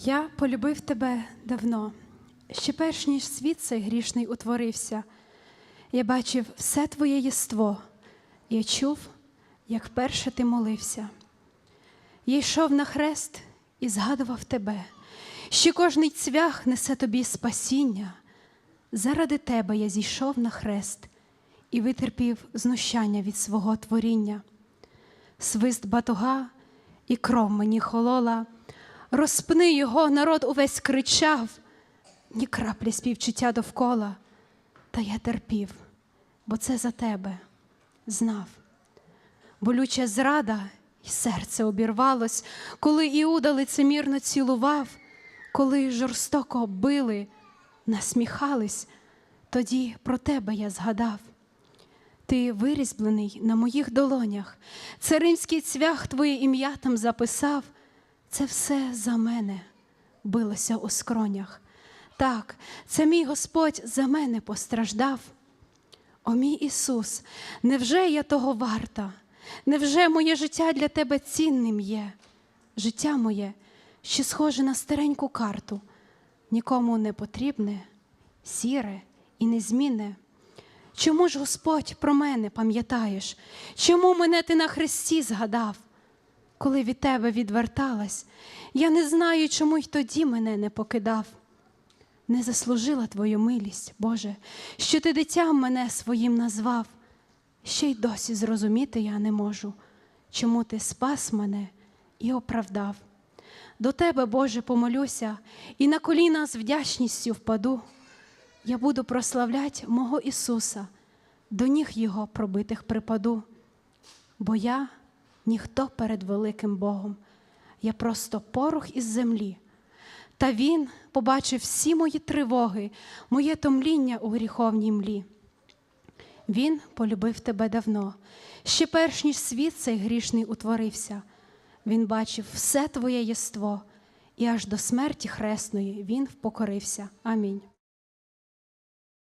Я полюбив тебе давно, ще перш ніж світ цей грішний утворився. Я бачив все твоє єство, я чув, як вперше ти молився. Я йшов на хрест і згадував тебе, що кожний цвях несе тобі спасіння. Заради тебе я зійшов на хрест і витерпів знущання від свого творіння. Свист батуга і кров мені холола, розпни його, народ увесь кричав, ні краплі співчуття довкола, та я терпів, бо це за тебе знав. Болюча зрада, і серце обірвалось, коли Іуда лицемірно цілував, коли жорстоко били, насміхались, тоді про тебе я згадав. Ти вирізблений на моїх долонях, це римський цвях твоє ім'я там записав. Це все за мене билося у скронях. Так, це мій Господь за мене постраждав. О мій Ісус, невже я того варта? Невже моє життя для тебе цінним є? Життя моє, що схоже на стареньку карту, нікому не потрібне, сіре і незмінне. Чому ж Господь про мене пам'ятаєш? Чому мене ти на хресті згадав? Коли від тебе відверталась, я не знаю, чому й тоді мене не покидав. Не заслужила твою милість, Боже, що ти дитям мене своїм назвав. Ще й досі зрозуміти я не можу, чому ти спас мене і оправдав. До тебе, Боже, помолюся, і на коліна з вдячністю впаду. Я буду прославлять мого Ісуса, до ніг Його пробитих припаду, бо я ніхто перед великим Богом, я просто порух із землі. Та Він побачив всі мої тривоги, моє томління у гріховній млі. Він полюбив тебе давно, ще перш ніж світ цей грішний утворився. Він бачив все твоє єство, і аж до смерті хресної він впокорився. Амінь.